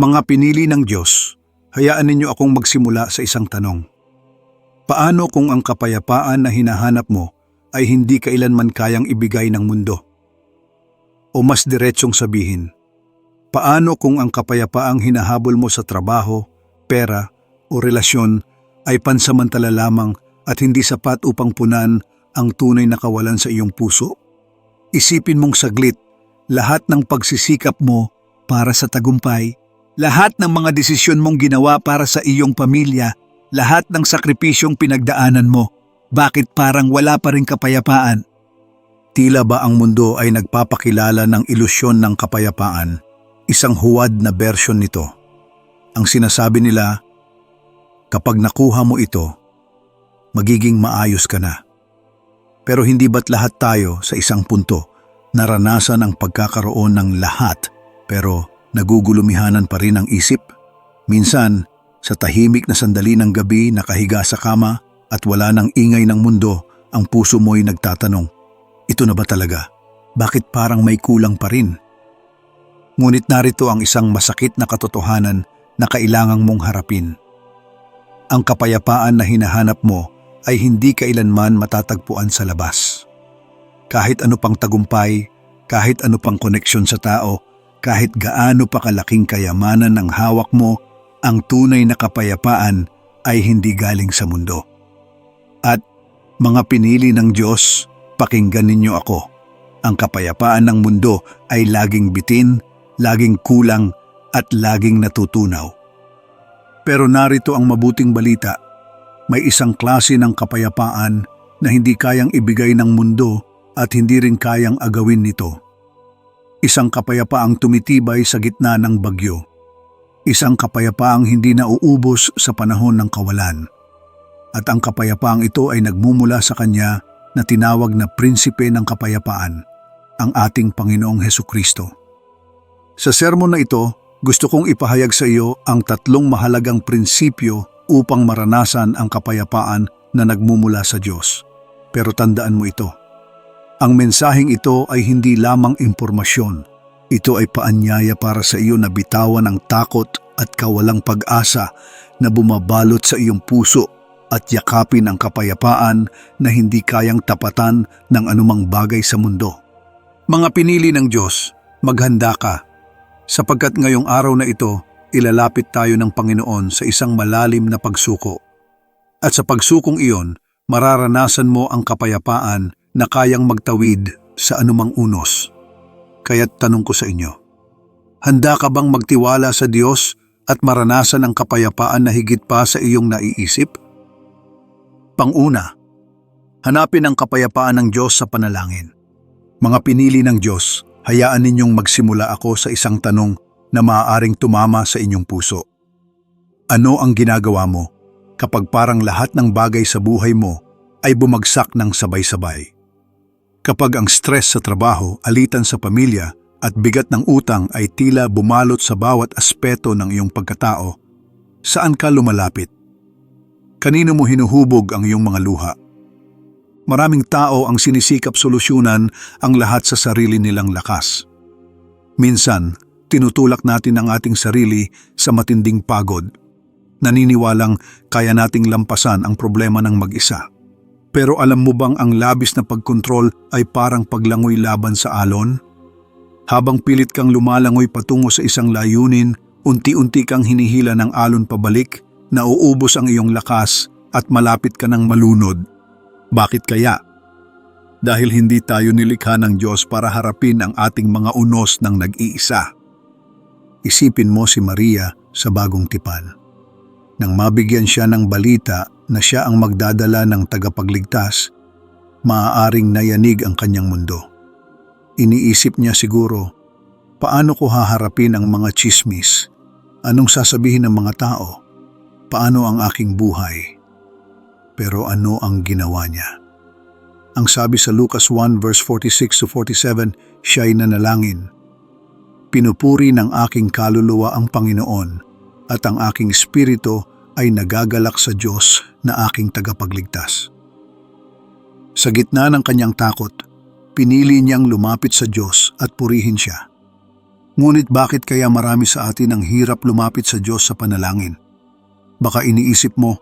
Mga pinili ng Diyos, hayaan ninyo akong magsimula sa isang tanong. Paano kung ang kapayapaan na hinahanap mo ay hindi kailanman kayang ibigay ng mundo? O mas diretsong sabihin, paano kung ang kapayapaang hinahabol mo sa trabaho, pera o relasyon ay pansamantala lamang at hindi sapat upang punan ang tunay na kawalan sa iyong puso? Isipin mong saglit, lahat ng pagsisikap mo para sa tagumpay, lahat ng mga desisyon mong ginawa para sa iyong pamilya, lahat ng sakripisyong pinagdaanan mo, bakit parang wala pa rin kapayapaan? Tila ba ang mundo ay nagpapakilala ng ilusyon ng kapayapaan, isang huwad na bersyon nito. Ang sinasabi nila, kapag nakuha mo ito, magiging maayos ka na. Pero hindi ba't lahat tayo sa isang punto naranasan ang pagkakaroon ng lahat pero nagugulumihanan pa rin ang isip? Minsan, sa tahimik na sandali ng gabi nakahiga sa kama at wala ng ingay ng mundo, ang puso mo'y nagtatanong, ito na ba talaga? Bakit parang may kulang pa rin? Ngunit narito ang isang masakit na katotohanan na kailangang mong harapin. Ang kapayapaan na hinahanap mo ay hindi kailanman matatagpuan sa labas. Kahit ano pang tagumpay, kahit ano pang koneksyon sa tao, kahit gaano pa kalaking kayamanan ng hawak mo, ang tunay na kapayapaan ay hindi galing sa mundo. At mga pinili ng Diyos, pakinggan ninyo ako. Ang kapayapaan ng mundo ay laging bitin, laging kulang at laging natutunaw. Pero narito ang mabuting balita may isang klase ng kapayapaan na hindi kayang ibigay ng mundo at hindi rin kayang agawin nito. Isang kapayapaang tumitibay sa gitna ng bagyo. Isang kapayapaang hindi nauubos sa panahon ng kawalan. At ang kapayapaang ito ay nagmumula sa kanya na tinawag na prinsipe ng kapayapaan, ang ating Panginoong Heso Kristo. Sa sermon na ito, gusto kong ipahayag sa iyo ang tatlong mahalagang prinsipyo upang maranasan ang kapayapaan na nagmumula sa Diyos. Pero tandaan mo ito. Ang mensaheng ito ay hindi lamang impormasyon. Ito ay paanyaya para sa iyo na bitawan ang takot at kawalang pag-asa na bumabalot sa iyong puso at yakapin ang kapayapaan na hindi kayang tapatan ng anumang bagay sa mundo. Mga pinili ng Diyos, maghanda ka. Sapagkat ngayong araw na ito, ilalapit tayo ng Panginoon sa isang malalim na pagsuko. At sa pagsukong iyon, mararanasan mo ang kapayapaan na kayang magtawid sa anumang unos. Kaya't tanong ko sa inyo, handa ka bang magtiwala sa Diyos at maranasan ang kapayapaan na higit pa sa iyong naiisip? Panguna, hanapin ang kapayapaan ng Diyos sa panalangin. Mga pinili ng Diyos, hayaan ninyong magsimula ako sa isang tanong na maaaring tumama sa inyong puso. Ano ang ginagawa mo kapag parang lahat ng bagay sa buhay mo ay bumagsak ng sabay-sabay? Kapag ang stress sa trabaho, alitan sa pamilya at bigat ng utang ay tila bumalot sa bawat aspeto ng iyong pagkatao, saan ka lumalapit? Kanino mo hinuhubog ang iyong mga luha? Maraming tao ang sinisikap solusyonan ang lahat sa sarili nilang lakas. Minsan, tinutulak natin ang ating sarili sa matinding pagod. Naniniwalang kaya nating lampasan ang problema ng mag-isa. Pero alam mo bang ang labis na pagkontrol ay parang paglangoy laban sa alon? Habang pilit kang lumalangoy patungo sa isang layunin, unti-unti kang hinihila ng alon pabalik, nauubos ang iyong lakas at malapit ka ng malunod. Bakit kaya? Dahil hindi tayo nilikha ng Diyos para harapin ang ating mga unos ng nag-iisa. Isipin mo si Maria sa bagong tipan. Nang mabigyan siya ng balita na siya ang magdadala ng tagapagligtas, maaaring nayanig ang kanyang mundo. Iniisip niya siguro, paano ko haharapin ang mga chismis? Anong sasabihin ng mga tao? Paano ang aking buhay? Pero ano ang ginawa niya? Ang sabi sa Lucas 1 verse 46 to 47, siya'y nanalangin. Pinupuri ng aking kaluluwa ang Panginoon at ang aking espiritu ay nagagalak sa Diyos na aking tagapagligtas. Sa gitna ng kanyang takot, pinili niyang lumapit sa Diyos at purihin siya. Ngunit bakit kaya marami sa atin ang hirap lumapit sa Diyos sa panalangin? Baka iniisip mo,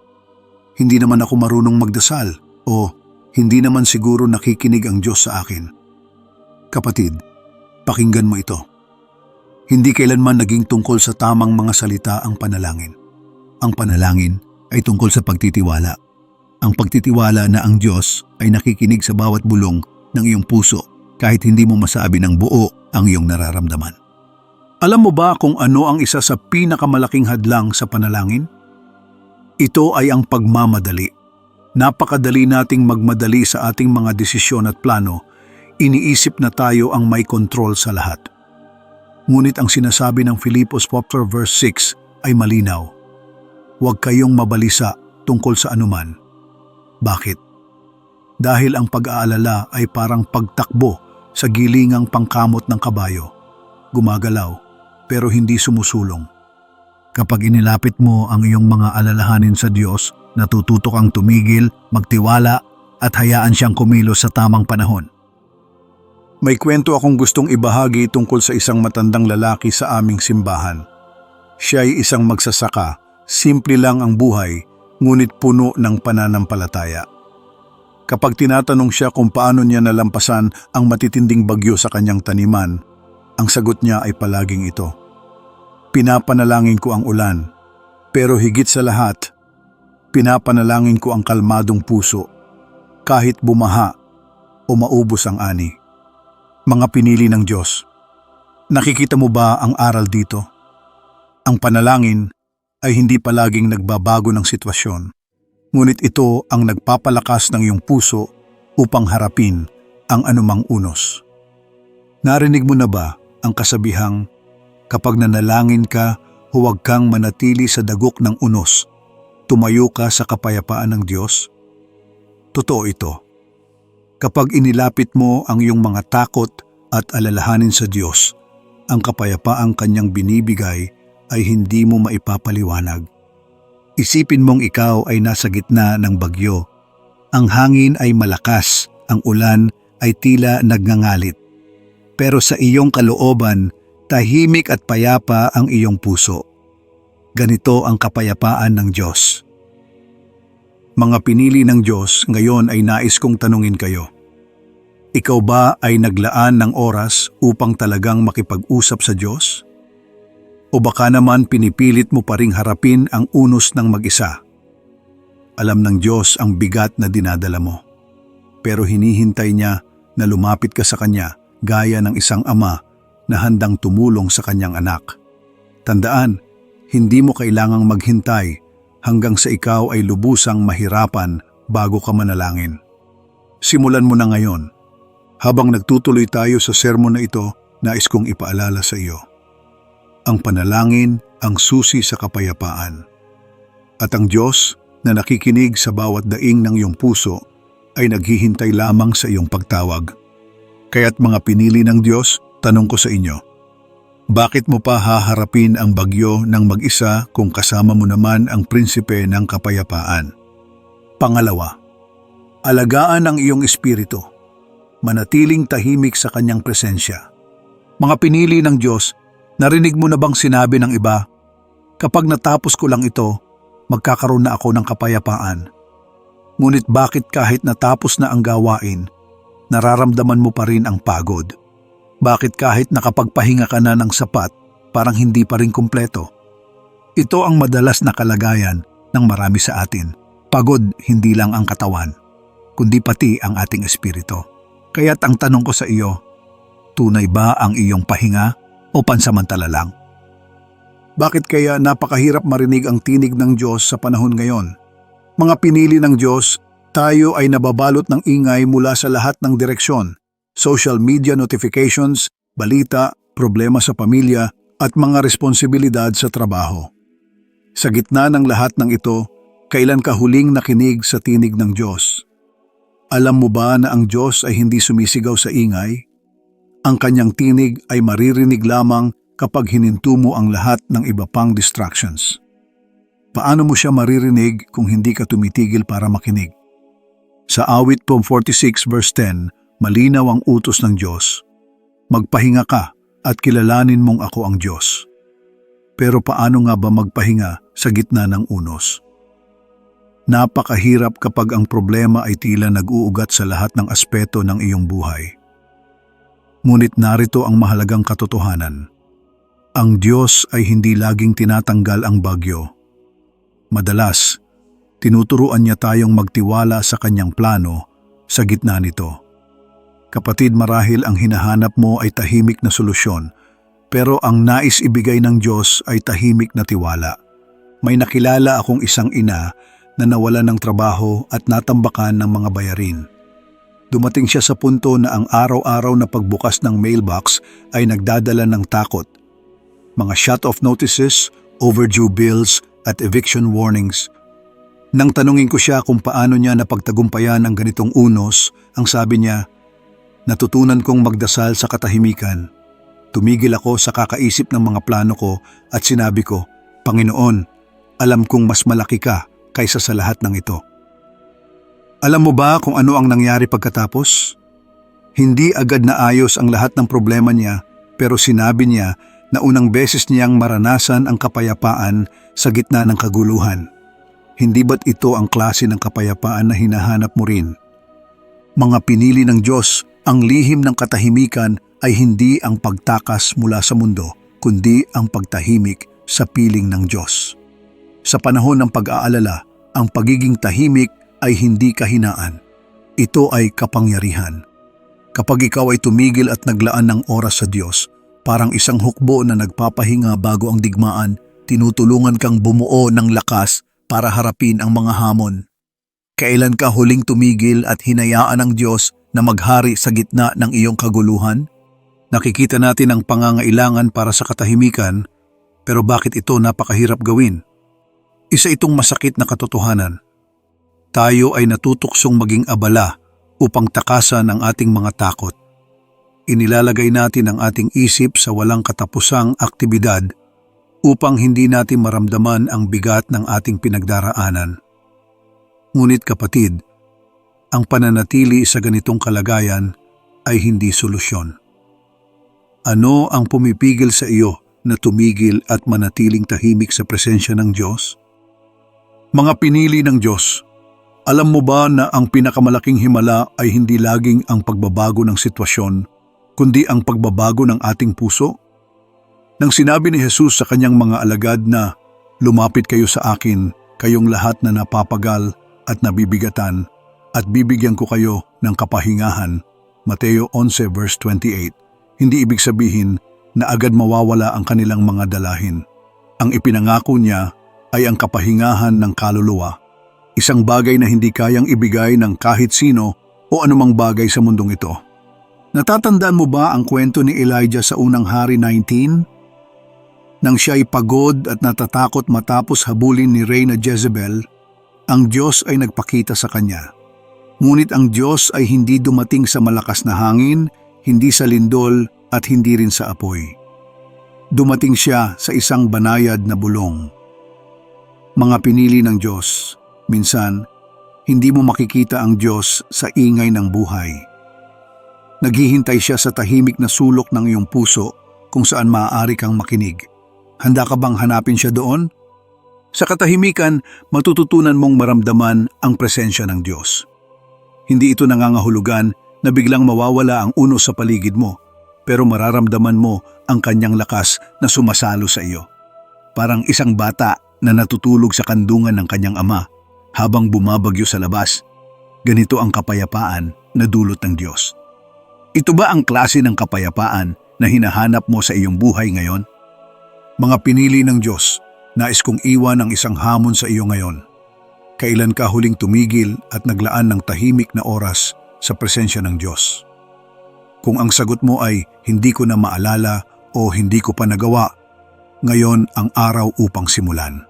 hindi naman ako marunong magdasal o hindi naman siguro nakikinig ang Diyos sa akin. Kapatid, pakinggan mo ito. Hindi kailanman naging tungkol sa tamang mga salita ang panalangin. Ang panalangin ay tungkol sa pagtitiwala. Ang pagtitiwala na ang Diyos ay nakikinig sa bawat bulong ng iyong puso kahit hindi mo masabi ng buo ang iyong nararamdaman. Alam mo ba kung ano ang isa sa pinakamalaking hadlang sa panalangin? Ito ay ang pagmamadali. Napakadali nating magmadali sa ating mga desisyon at plano. Iniisip na tayo ang may kontrol sa lahat. Ngunit ang sinasabi ng Filipos chapter verse 6 ay malinaw. Huwag kayong mabalisa tungkol sa anuman. Bakit? Dahil ang pag-aalala ay parang pagtakbo sa gilingang pangkamot ng kabayo. Gumagalaw pero hindi sumusulong. Kapag inilapit mo ang iyong mga alalahanin sa Diyos, natututo kang tumigil, magtiwala at hayaan siyang kumilos sa tamang panahon. May kwento akong gustong ibahagi tungkol sa isang matandang lalaki sa aming simbahan. Siya ay isang magsasaka, simple lang ang buhay, ngunit puno ng pananampalataya. Kapag tinatanong siya kung paano niya nalampasan ang matitinding bagyo sa kanyang taniman, ang sagot niya ay palaging ito. Pinapanalangin ko ang ulan, pero higit sa lahat, pinapanalangin ko ang kalmadong puso, kahit bumaha o maubos ang ani. Mga pinili ng Diyos. Nakikita mo ba ang aral dito? Ang panalangin ay hindi palaging nagbabago ng sitwasyon, ngunit ito ang nagpapalakas ng iyong puso upang harapin ang anumang unos. Narinig mo na ba ang kasabihang, kapag nanalangin ka, huwag kang manatili sa dagok ng unos. Tumayo ka sa kapayapaan ng Diyos. Totoo ito. Kapag inilapit mo ang iyong mga takot at alalahanin sa Diyos, ang kapayapaang kanyang binibigay ay hindi mo maipapaliwanag. Isipin mong ikaw ay nasa gitna ng bagyo. Ang hangin ay malakas, ang ulan ay tila nagngangalit pero sa iyong kalooban, tahimik at payapa ang iyong puso. Ganito ang kapayapaan ng Diyos. Mga pinili ng Diyos, ngayon ay nais kong tanungin kayo. Ikaw ba ay naglaan ng oras upang talagang makipag-usap sa Diyos? O baka naman pinipilit mo pa ring harapin ang unos ng mag-isa? Alam ng Diyos ang bigat na dinadala mo. Pero hinihintay niya na lumapit ka sa Kanya gaya ng isang ama na handang tumulong sa kanyang anak. Tandaan, hindi mo kailangang maghintay hanggang sa ikaw ay lubusang mahirapan bago ka manalangin. Simulan mo na ngayon. Habang nagtutuloy tayo sa sermon na ito, nais kong ipaalala sa iyo. Ang panalangin ang susi sa kapayapaan. At ang Diyos na nakikinig sa bawat daing ng iyong puso ay naghihintay lamang sa iyong pagtawag. Kaya't mga pinili ng Diyos, tanong ko sa inyo, bakit mo pa haharapin ang bagyo ng mag-isa kung kasama mo naman ang prinsipe ng kapayapaan? Pangalawa, alagaan ang iyong espiritu. Manatiling tahimik sa kanyang presensya. Mga pinili ng Diyos, narinig mo na bang sinabi ng iba, kapag natapos ko lang ito, magkakaroon na ako ng kapayapaan. Ngunit bakit kahit natapos na ang gawain, nararamdaman mo pa rin ang pagod. Bakit kahit nakapagpahinga ka na ng sapat, parang hindi pa rin kumpleto? Ito ang madalas na kalagayan ng marami sa atin. Pagod hindi lang ang katawan, kundi pati ang ating espiritu. Kaya't ang tanong ko sa iyo, tunay ba ang iyong pahinga o pansamantala lang? Bakit kaya napakahirap marinig ang tinig ng Diyos sa panahon ngayon? Mga pinili ng Diyos tayo ay nababalot ng ingay mula sa lahat ng direksyon, social media notifications, balita, problema sa pamilya at mga responsibilidad sa trabaho. Sa gitna ng lahat ng ito, kailan ka huling nakinig sa tinig ng Diyos? Alam mo ba na ang Diyos ay hindi sumisigaw sa ingay? Ang kanyang tinig ay maririnig lamang kapag hininto mo ang lahat ng iba pang distractions. Paano mo siya maririnig kung hindi ka tumitigil para makinig? Sa awit Psalm 46 verse 10, malinaw ang utos ng Diyos. Magpahinga ka at kilalanin mong ako ang Diyos. Pero paano nga ba magpahinga sa gitna ng unos? Napakahirap kapag ang problema ay tila nag-uugat sa lahat ng aspeto ng iyong buhay. Ngunit narito ang mahalagang katotohanan. Ang Diyos ay hindi laging tinatanggal ang bagyo. Madalas, tinuturuan niya tayong magtiwala sa kanyang plano sa gitna nito. Kapatid, marahil ang hinahanap mo ay tahimik na solusyon, pero ang nais ibigay ng Diyos ay tahimik na tiwala. May nakilala akong isang ina na nawala ng trabaho at natambakan ng mga bayarin. Dumating siya sa punto na ang araw-araw na pagbukas ng mailbox ay nagdadala ng takot. Mga shut-off notices, overdue bills at eviction warnings. Nang tanungin ko siya kung paano niya napagtagumpayan ang ganitong unos, ang sabi niya, Natutunan kong magdasal sa katahimikan. Tumigil ako sa kakaisip ng mga plano ko at sinabi ko, Panginoon, alam kong mas malaki ka kaysa sa lahat ng ito. Alam mo ba kung ano ang nangyari pagkatapos? Hindi agad na ayos ang lahat ng problema niya pero sinabi niya na unang beses niyang maranasan ang kapayapaan sa gitna ng kaguluhan. Hindi ba't ito ang klase ng kapayapaan na hinahanap mo rin? Mga pinili ng Diyos, ang lihim ng katahimikan ay hindi ang pagtakas mula sa mundo, kundi ang pagtahimik sa piling ng Diyos. Sa panahon ng pag-aalala, ang pagiging tahimik ay hindi kahinaan. Ito ay kapangyarihan. Kapag ikaw ay tumigil at naglaan ng oras sa Diyos, parang isang hukbo na nagpapahinga bago ang digmaan, tinutulungan kang bumuo ng lakas para harapin ang mga hamon. Kailan ka huling tumigil at hinayaan ng Diyos na maghari sa gitna ng iyong kaguluhan? Nakikita natin ang pangangailangan para sa katahimikan, pero bakit ito napakahirap gawin? Isa itong masakit na katotohanan. Tayo ay natutuksong maging abala upang takasan ang ating mga takot. Inilalagay natin ang ating isip sa walang katapusang aktibidad upang hindi natin maramdaman ang bigat ng ating pinagdaraanan. Ngunit kapatid, ang pananatili sa ganitong kalagayan ay hindi solusyon. Ano ang pumipigil sa iyo na tumigil at manatiling tahimik sa presensya ng Diyos? Mga pinili ng Diyos, alam mo ba na ang pinakamalaking himala ay hindi laging ang pagbabago ng sitwasyon, kundi ang pagbabago ng ating puso? Nang sinabi ni Jesus sa kanyang mga alagad na, Lumapit kayo sa akin, kayong lahat na napapagal at nabibigatan, at bibigyan ko kayo ng kapahingahan. Mateo 11 verse 28. Hindi ibig sabihin na agad mawawala ang kanilang mga dalahin. Ang ipinangako niya ay ang kapahingahan ng kaluluwa isang bagay na hindi kayang ibigay ng kahit sino o anumang bagay sa mundong ito. Natatandaan mo ba ang kwento ni Elijah sa unang hari 19? Nang siya ay pagod at natatakot matapos habulin ni Reyna Jezebel, ang Diyos ay nagpakita sa kanya. Ngunit ang Diyos ay hindi dumating sa malakas na hangin, hindi sa lindol at hindi rin sa apoy. Dumating siya sa isang banayad na bulong. Mga pinili ng Diyos, Minsan, hindi mo makikita ang Diyos sa ingay ng buhay. Naghihintay siya sa tahimik na sulok ng iyong puso kung saan maaari kang makinig. Handa ka bang hanapin siya doon? Sa katahimikan, matututunan mong maramdaman ang presensya ng Diyos. Hindi ito nangangahulugan na biglang mawawala ang uno sa paligid mo, pero mararamdaman mo ang kanyang lakas na sumasalo sa iyo. Parang isang bata na natutulog sa kandungan ng kanyang ama habang bumabagyo sa labas. Ganito ang kapayapaan na dulot ng Diyos. Ito ba ang klase ng kapayapaan na hinahanap mo sa iyong buhay ngayon? Mga pinili ng Diyos, nais kong iwan ang isang hamon sa iyo ngayon. Kailan ka huling tumigil at naglaan ng tahimik na oras sa presensya ng Diyos? Kung ang sagot mo ay hindi ko na maalala o hindi ko pa nagawa, ngayon ang araw upang simulan.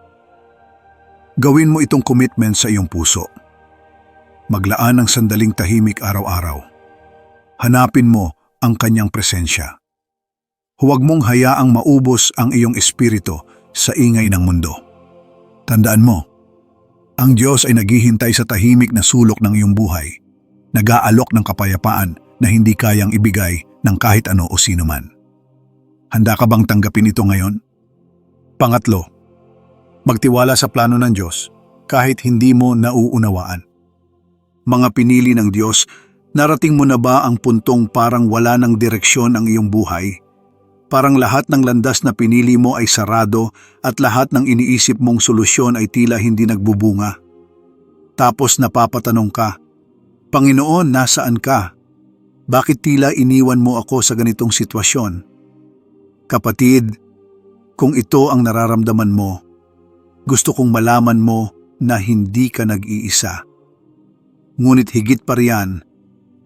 Gawin mo itong commitment sa iyong puso. Maglaan ng sandaling tahimik araw-araw. Hanapin mo ang kanyang presensya. Huwag mong hayaang maubos ang iyong espiritu sa ingay ng mundo. Tandaan mo, ang Diyos ay naghihintay sa tahimik na sulok ng iyong buhay, nag-aalok ng kapayapaan na hindi kayang ibigay ng kahit ano o sino man. Handa ka bang tanggapin ito ngayon? Pangatlo, magtiwala sa plano ng Diyos kahit hindi mo nauunawaan. Mga pinili ng Diyos, narating mo na ba ang puntong parang wala ng direksyon ang iyong buhay? Parang lahat ng landas na pinili mo ay sarado at lahat ng iniisip mong solusyon ay tila hindi nagbubunga. Tapos napapatanong ka, Panginoon, nasaan ka? Bakit tila iniwan mo ako sa ganitong sitwasyon? Kapatid, kung ito ang nararamdaman mo, gusto kong malaman mo na hindi ka nag-iisa. Ngunit higit pa riyan,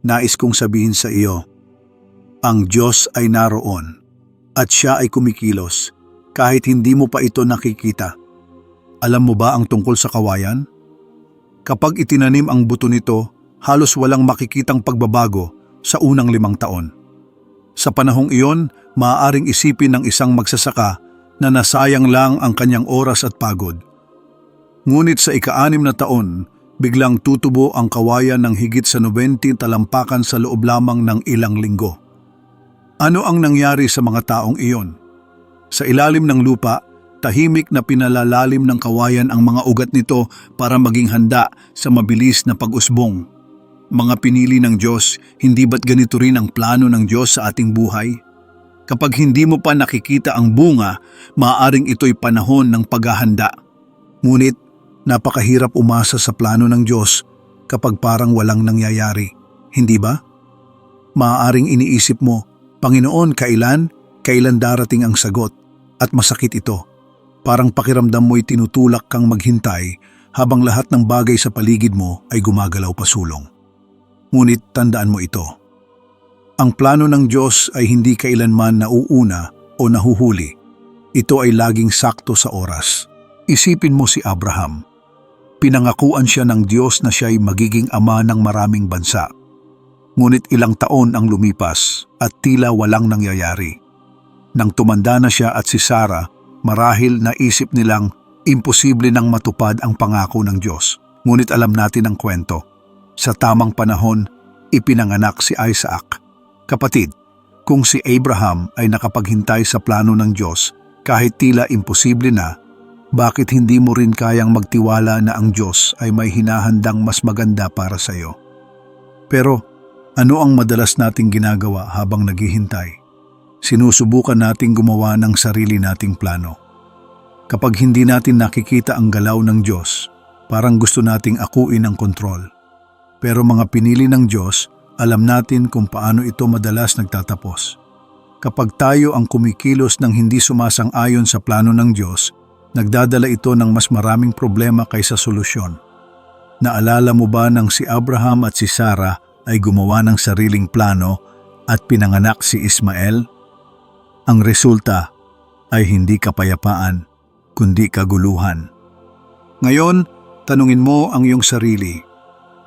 nais kong sabihin sa iyo, ang Diyos ay naroon at siya ay kumikilos kahit hindi mo pa ito nakikita. Alam mo ba ang tungkol sa kawayan? Kapag itinanim ang buto nito, halos walang makikitang pagbabago sa unang limang taon. Sa panahong iyon, maaaring isipin ng isang magsasaka na nasayang lang ang kanyang oras at pagod. Ngunit sa ika-anim na taon, biglang tutubo ang kawayan ng higit sa 90 talampakan sa loob lamang ng ilang linggo. Ano ang nangyari sa mga taong iyon? Sa ilalim ng lupa, tahimik na pinalalalim ng kawayan ang mga ugat nito para maging handa sa mabilis na pag-usbong. Mga pinili ng Diyos, hindi ba't ganito rin ang plano ng Diyos sa ating buhay? Kapag hindi mo pa nakikita ang bunga, maaaring ito'y panahon ng paghahanda. Ngunit napakahirap umasa sa plano ng Diyos kapag parang walang nangyayari, hindi ba? Maaaring iniisip mo, Panginoon, kailan? Kailan darating ang sagot? At masakit ito. Parang pakiramdam mo'y tinutulak kang maghintay habang lahat ng bagay sa paligid mo ay gumagalaw pasulong. Ngunit tandaan mo ito. Ang plano ng Diyos ay hindi kailanman nauuna o nahuhuli. Ito ay laging sakto sa oras. Isipin mo si Abraham. Pinangakuan siya ng Diyos na siya ay magiging ama ng maraming bansa. Ngunit ilang taon ang lumipas at tila walang nangyayari. Nang tumanda na siya at si Sarah, marahil naisip nilang imposible nang matupad ang pangako ng Diyos. Ngunit alam natin ang kwento. Sa tamang panahon, ipinanganak si Isaac. Kapatid, kung si Abraham ay nakapaghintay sa plano ng Diyos kahit tila imposible na, bakit hindi mo rin kayang magtiwala na ang Diyos ay may hinahandang mas maganda para sa iyo? Pero ano ang madalas nating ginagawa habang naghihintay? Sinusubukan nating gumawa ng sarili nating plano. Kapag hindi natin nakikita ang galaw ng Diyos, parang gusto nating akuin ang kontrol. Pero mga pinili ng Diyos, alam natin kung paano ito madalas nagtatapos. Kapag tayo ang kumikilos ng hindi sumasang-ayon sa plano ng Diyos, nagdadala ito ng mas maraming problema kaysa solusyon. Naalala mo ba nang si Abraham at si Sarah ay gumawa ng sariling plano at pinanganak si Ismael? Ang resulta ay hindi kapayapaan, kundi kaguluhan. Ngayon, tanungin mo ang iyong sarili.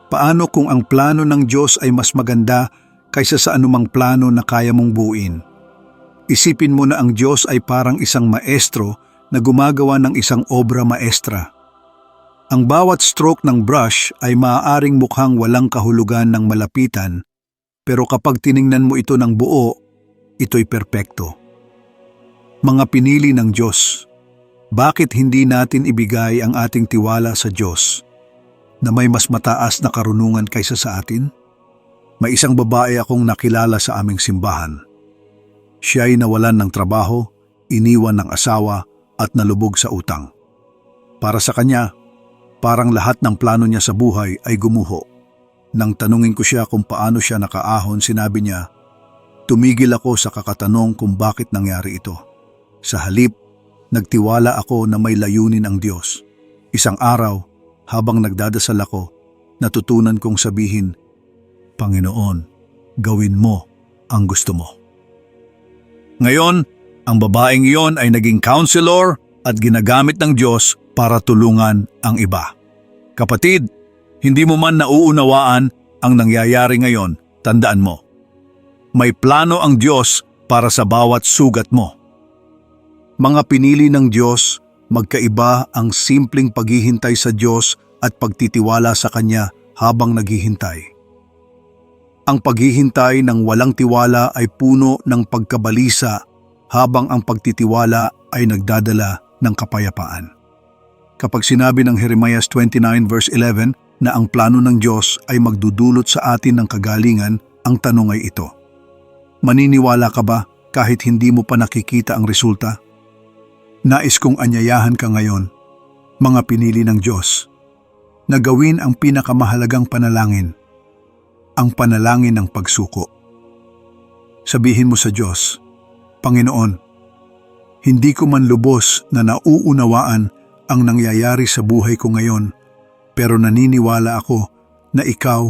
Paano kung ang plano ng Diyos ay mas maganda kaysa sa anumang plano na kaya mong buuin? Isipin mo na ang Diyos ay parang isang maestro na gumagawa ng isang obra maestra. Ang bawat stroke ng brush ay maaaring mukhang walang kahulugan ng malapitan, pero kapag tiningnan mo ito ng buo, ito'y perpekto. Mga pinili ng Diyos, bakit hindi natin ibigay ang ating tiwala sa Diyos na may mas mataas na karunungan kaysa sa atin? May isang babae akong nakilala sa aming simbahan. Siya ay nawalan ng trabaho, iniwan ng asawa at nalubog sa utang. Para sa kanya, parang lahat ng plano niya sa buhay ay gumuho. Nang tanungin ko siya kung paano siya nakaahon, sinabi niya, Tumigil ako sa kakatanong kung bakit nangyari ito. Sa halip, nagtiwala ako na may layunin ang Diyos. Isang araw, habang nagdadasal ako, natutunan kong sabihin, Panginoon, gawin mo ang gusto mo. Ngayon, ang babaeng iyon ay naging counselor at ginagamit ng Diyos para tulungan ang iba. Kapatid, hindi mo man nauunawaan ang nangyayari ngayon, tandaan mo. May plano ang Diyos para sa bawat sugat mo. Mga pinili ng Diyos, magkaiba ang simpleng paghihintay sa Diyos at pagtitiwala sa Kanya habang naghihintay. Ang paghihintay ng walang tiwala ay puno ng pagkabalisa habang ang pagtitiwala ay nagdadala ng kapayapaan. Kapag sinabi ng Jeremiah 29 verse 11 na ang plano ng Diyos ay magdudulot sa atin ng kagalingan, ang tanong ay ito. Maniniwala ka ba kahit hindi mo pa nakikita ang resulta? Nais kong anyayahan ka ngayon, mga pinili ng Diyos, na gawin ang pinakamahalagang panalangin, ang panalangin ng pagsuko. Sabihin mo sa Diyos, Panginoon, hindi ko man lubos na nauunawaan ang nangyayari sa buhay ko ngayon, pero naniniwala ako na ikaw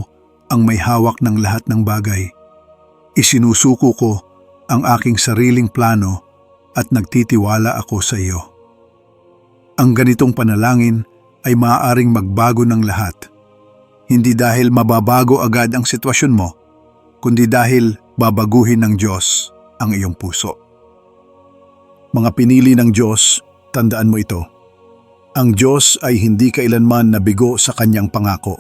ang may hawak ng lahat ng bagay. Isinusuko ko ang aking sariling plano at nagtitiwala ako sa iyo. Ang ganitong panalangin ay maaaring magbago ng lahat. Hindi dahil mababago agad ang sitwasyon mo, kundi dahil babaguhin ng Diyos ang iyong puso. Mga pinili ng Diyos, tandaan mo ito. Ang Diyos ay hindi kailanman nabigo sa kanyang pangako.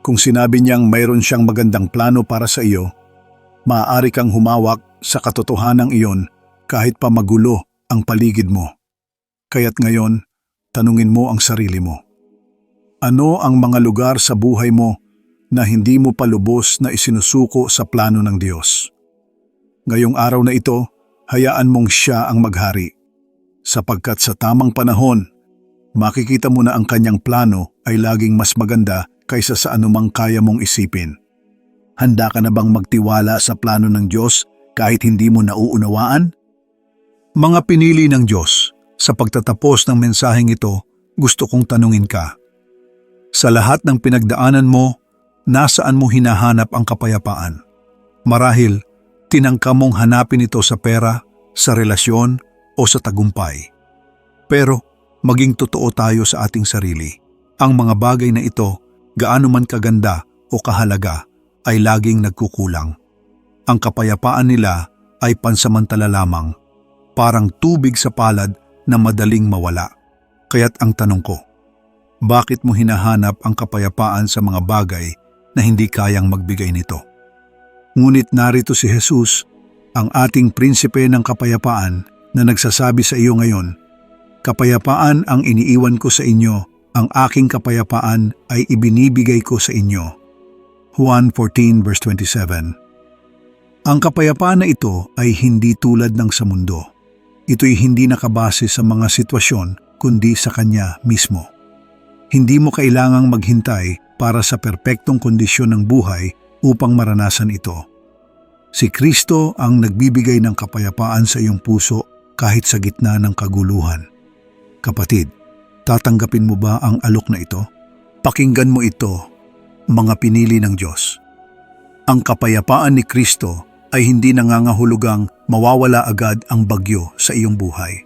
Kung sinabi niyang mayroon siyang magandang plano para sa iyo, maaari kang humawak sa katotohanan iyon kahit pa magulo ang paligid mo. Kaya't ngayon, tanungin mo ang sarili mo. Ano ang mga lugar sa buhay mo na hindi mo palubos na isinusuko sa plano ng Diyos? Ngayong araw na ito, hayaan mong siya ang maghari. Sapagkat sa tamang panahon, makikita mo na ang kanyang plano ay laging mas maganda kaysa sa anumang kaya mong isipin. Handa ka na bang magtiwala sa plano ng Diyos kahit hindi mo nauunawaan? Mga pinili ng Diyos, sa pagtatapos ng mensaheng ito, gusto kong tanungin ka. Sa lahat ng pinagdaanan mo, nasaan mo hinahanap ang kapayapaan? Marahil, tinangka mong hanapin ito sa pera, sa relasyon, o sa tagumpay. Pero, maging totoo tayo sa ating sarili. Ang mga bagay na ito, gaano man kaganda o kahalaga, ay laging nagkukulang. Ang kapayapaan nila ay pansamantala lamang, parang tubig sa palad na madaling mawala. Kaya't ang tanong ko, bakit mo hinahanap ang kapayapaan sa mga bagay na hindi kayang magbigay nito? Ngunit narito si Jesus, ang ating prinsipe ng kapayapaan na nagsasabi sa iyo ngayon, Kapayapaan ang iniiwan ko sa inyo, ang aking kapayapaan ay ibinibigay ko sa inyo. Juan 14 verse 27 Ang kapayapaan na ito ay hindi tulad ng sa mundo. Ito'y hindi nakabase sa mga sitwasyon kundi sa Kanya mismo. Hindi mo kailangang maghintay para sa perpektong kondisyon ng buhay upang maranasan ito. Si Kristo ang nagbibigay ng kapayapaan sa iyong puso kahit sa gitna ng kaguluhan. Kapatid, tatanggapin mo ba ang alok na ito? Pakinggan mo ito, mga pinili ng Diyos. Ang kapayapaan ni Kristo ay hindi nangangahulugang mawawala agad ang bagyo sa iyong buhay.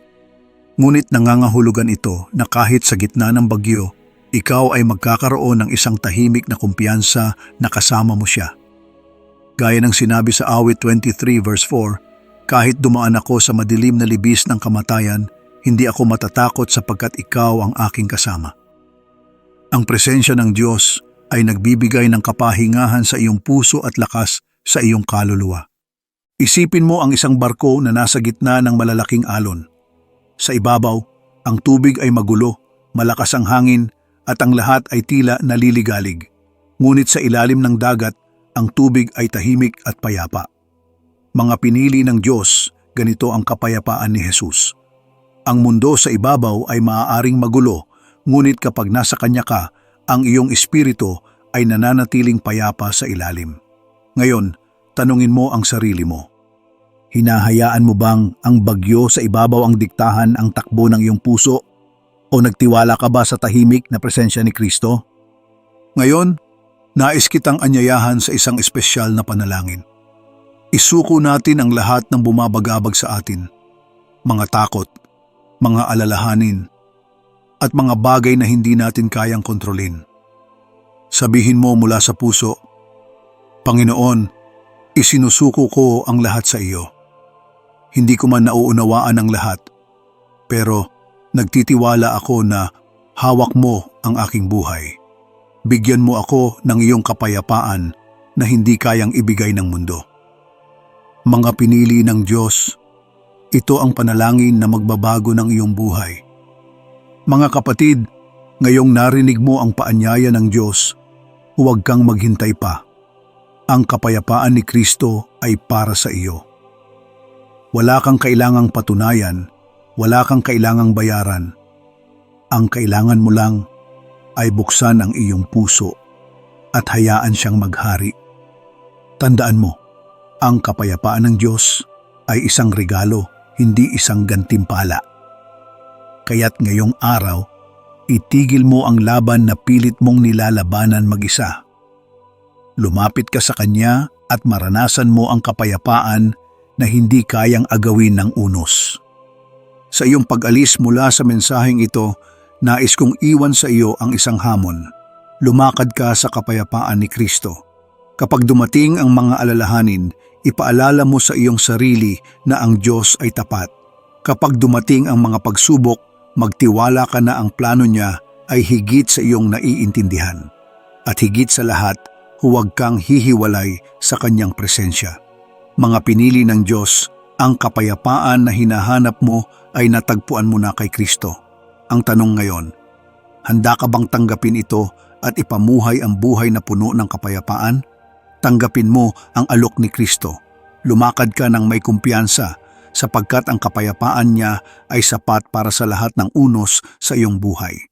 Ngunit nangangahulugan ito na kahit sa gitna ng bagyo, ikaw ay magkakaroon ng isang tahimik na kumpiyansa na kasama mo siya. Gaya ng sinabi sa awit 23 verse 4, kahit dumaan ako sa madilim na libis ng kamatayan, hindi ako matatakot sapagkat ikaw ang aking kasama. Ang presensya ng Diyos ay nagbibigay ng kapahingahan sa iyong puso at lakas sa iyong kaluluwa. Isipin mo ang isang barko na nasa gitna ng malalaking alon. Sa ibabaw, ang tubig ay magulo, malakas ang hangin at ang lahat ay tila naliligalig. Ngunit sa ilalim ng dagat, ang tubig ay tahimik at payapa. Mga pinili ng Diyos, ganito ang kapayapaan ni Jesus. Ang mundo sa ibabaw ay maaaring magulo, ngunit kapag nasa kanya ka, ang iyong espiritu ay nananatiling payapa sa ilalim. Ngayon, tanungin mo ang sarili mo. Hinahayaan mo bang ang bagyo sa ibabaw ang diktahan ang takbo ng iyong puso? O nagtiwala ka ba sa tahimik na presensya ni Kristo? Ngayon, nais kitang anyayahan sa isang espesyal na panalangin. Isuko natin ang lahat ng bumabagabag sa atin. Mga takot, mga alalahanin, at mga bagay na hindi natin kayang kontrolin. Sabihin mo mula sa puso, Panginoon, isinusuko ko ang lahat sa iyo. Hindi ko man nauunawaan ang lahat, pero nagtitiwala ako na hawak mo ang aking buhay. Bigyan mo ako ng iyong kapayapaan na hindi kayang ibigay ng mundo. Mga pinili ng Diyos, Ito ang panalangin na magbabago ng iyong buhay. Mga kapatid, ngayong narinig mo ang paanyaya ng Diyos, huwag kang maghintay pa. Ang kapayapaan ni Kristo ay para sa iyo. Wala kang kailangang patunayan, wala kang kailangang bayaran. Ang kailangan mo lang ay buksan ang iyong puso at hayaan siyang maghari. Tandaan mo, ang kapayapaan ng Diyos ay isang regalo, hindi isang gantimpala. Kaya't ngayong araw, itigil mo ang laban na pilit mong nilalabanan mag-isa. Lumapit ka sa Kanya at maranasan mo ang kapayapaan na hindi kayang agawin ng unos. Sa iyong pag-alis mula sa mensaheng ito, nais kong iwan sa iyo ang isang hamon. Lumakad ka sa kapayapaan ni Kristo. Kapag dumating ang mga alalahanin, ipaalala mo sa iyong sarili na ang Diyos ay tapat. Kapag dumating ang mga pagsubok, magtiwala ka na ang plano niya ay higit sa iyong naiintindihan. At higit sa lahat, huwag kang hihiwalay sa kanyang presensya. Mga pinili ng Diyos, ang kapayapaan na hinahanap mo ay natagpuan mo na kay Kristo. Ang tanong ngayon, handa ka bang tanggapin ito at ipamuhay ang buhay na puno ng kapayapaan? Tanggapin mo ang alok ni Kristo. Lumakad ka ng may kumpiyansa sapagkat ang kapayapaan niya ay sapat para sa lahat ng unos sa iyong buhay.